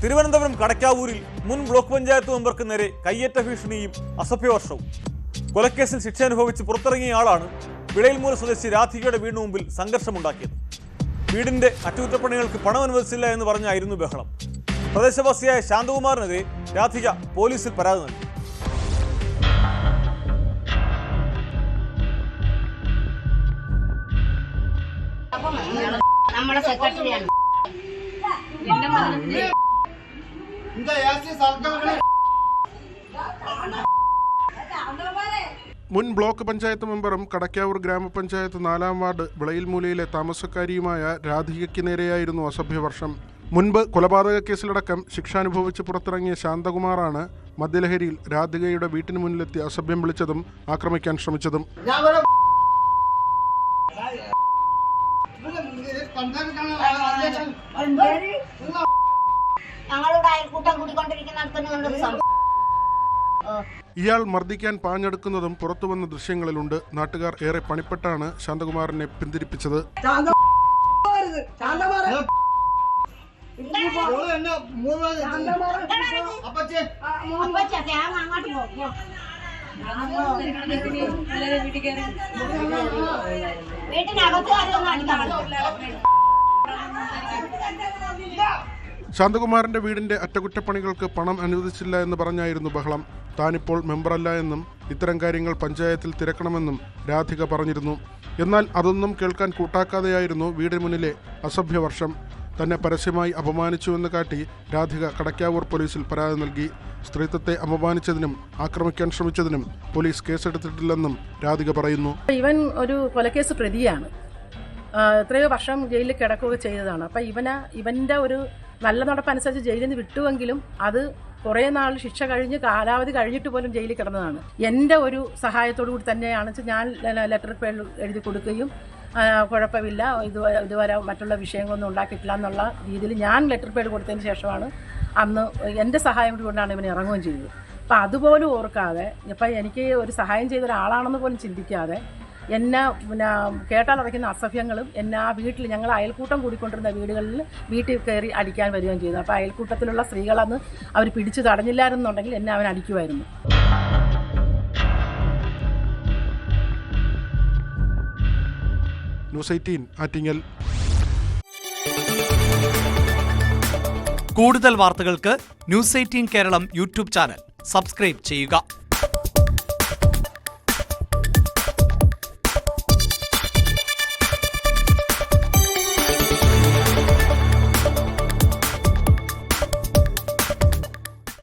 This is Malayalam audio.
തിരുവനന്തപുരം കടക്കാവൂരിൽ മുൻ ബ്ലോക്ക് പഞ്ചായത്ത് മെമ്പർക്ക് നേരെ കയ്യേറ്റ ഭീഷണിയും അസഭ്യവർഷവും. കൊലക്കേസിൽ ശിക്ഷ അനുഭവിച്ച് പുറത്തിറങ്ങിയ ആളാണ് വിളയിൽമൂല സ്വദേശി രാധികയുടെ വീടിന് മുമ്പിൽ സംഘർഷമുണ്ടാക്കിയത്. വീടിന്റെ അറ്റകുറ്റപ്പണികൾക്ക് പണം അനുവദിച്ചില്ല എന്ന് പറഞ്ഞായിരുന്നു ബഹളം. പ്രദേശവാസിയായ ശാന്തകുമാറിനെതിരെ രാധിക പോലീസിൽ പരാതി നൽകി. നമ്മുടെ സെക്രട്ടറിയാണ് മുൻ ബ്ലോക്ക് പഞ്ചായത്ത് മെമ്പറും കടക്കാവൂർ ഗ്രാമപഞ്ചായത്ത് നാലാം വാർഡ് വിളയിൽമൂലയിലെ താമസക്കാരിയുമായ രാധികയ്ക്ക് നേരെയായിരുന്നു അസഭ്യവർഷം മുൻപ് കൊലപാതക കേസിലടക്കം ശിക്ഷാനുഭവിച്ച് പുറത്തിറങ്ങിയ ശാന്തകുമാറാണ് മദ്യലഹരിയിൽ രാധികയുടെ വീട്ടിന് മുന്നിലെത്തി അസഭ്യം വിളിച്ചതും ആക്രമിക്കാൻ ശ്രമിച്ചതും. പഞ്ചായത്ത് ഞങ്ങളുടെ അയൽക്കൂട്ടം സംഭവം ഇയാൾ മർദ്ദിക്കാൻ പാഞ്ഞെടുക്കുന്നതും പുറത്തുവന്ന ദൃശ്യങ്ങളിലുണ്ട്. നാട്ടുകാർ ഏറെ പണിപ്പെട്ടാണ് ശാന്തകുമാറിനെ പിന്തിരിപ്പിച്ചത്. എന്നെ മൂന്ന് ശാന്തകുമാറിന്റെ വീടിന്റെ അറ്റകുറ്റപ്പണികൾക്ക് പണം അനുവദിച്ചില്ല എന്ന് പറഞ്ഞായിരുന്നു ബഹളം. താനിപ്പോൾ മെമ്പറല്ല എന്നും ഇത്തരം കാര്യങ്ങൾ പഞ്ചായത്തിൽ തിരക്കണമെന്നും രാധിക പറഞ്ഞിരുന്നു. എന്നാൽ അതൊന്നും കേൾക്കാൻ കൂട്ടാക്കാതെയായിരുന്നു വീടിന് മുന്നിലെ അസഭ്യവർഷം തന്നെ പരസ്യമായി അപമാനിച്ചുവെന്ന് കാട്ടി രാധിക കടക്കാവൂർ പോലീസിൽ പരാതി നൽകി. സ്ത്രീത്വത്തെ അപമാനിച്ചതിനും ആക്രമിക്കാൻ ശ്രമിച്ചതിനും പോലീസ് കേസെടുത്തിട്ടില്ലെന്നും രാധിക പറയുന്നു. ഇവൻ ഒരു കൊലക്കേസ് പ്രതിയാണ്. എത്രയോ വർഷം ജയിലിൽ കിടക്കുക ചെയ്തതാണ്. അപ്പം ഇവന് ഇവന്റെ ഒരു നല്ല നടപ്പനുസരിച്ച് ജയിലിൽ നിന്ന് വിട്ടുവെങ്കിലും അത് കുറേ നാൾ ശിക്ഷ കഴിഞ്ഞ് കാലാവധി കഴിഞ്ഞിട്ട് പോലും ജയിലിൽ കിടന്നതാണ്. എന്റെ ഒരു സഹായത്തോടു കൂടി തന്നെയാണ് ഞാൻ ലെറ്റർ പേഡ് എഴുതി കൊടുക്കുകയും കുഴപ്പമില്ല. ഇത് ഇതുവരെ മറ്റുള്ള വിഷയങ്ങളൊന്നും ഉണ്ടാക്കിയിട്ടില്ല എന്നുള്ള രീതിയിൽ ഞാൻ ലെറ്റർ പേഡ് കൊടുത്തതിന് ശേഷമാണ് അന്ന് എന്റെ സഹായം കൊണ്ടാണ് ഇവൻ ഇറങ്ങുകയും ചെയ്തത്. അപ്പം അതുപോലും ഓർക്കാതെ ഇപ്പം എനിക്ക് ഒരു സഹായം ചെയ്ത ഒരാളാണെന്ന് പോലും ചിന്തിക്കാതെ എന്നെ പിന്നെ കേട്ടാലറയ്ക്കുന്ന അസഭ്യങ്ങളും എന്നെ ആ വീട്ടിൽ ഞങ്ങൾ അയൽക്കൂട്ടം കൂടിക്കൊണ്ടിരുന്ന വീടുകളിൽ വീട്ടിൽ കയറി അടിക്കാൻ വരികയും ചെയ്തു. അപ്പോൾ അയൽക്കൂട്ടത്തിലുള്ള സ്ത്രീകളന്ന് അവർ പിടിച്ചു തടഞ്ഞില്ലായിരുന്നുണ്ടെങ്കിൽ എന്നെ അവൻ അടിക്കുമായിരുന്നു. ന്യൂസ് കൂടുതൽ വാർത്തകൾക്ക് news eighteen Keralam YouTube channel subscribe ചെയ്യുക.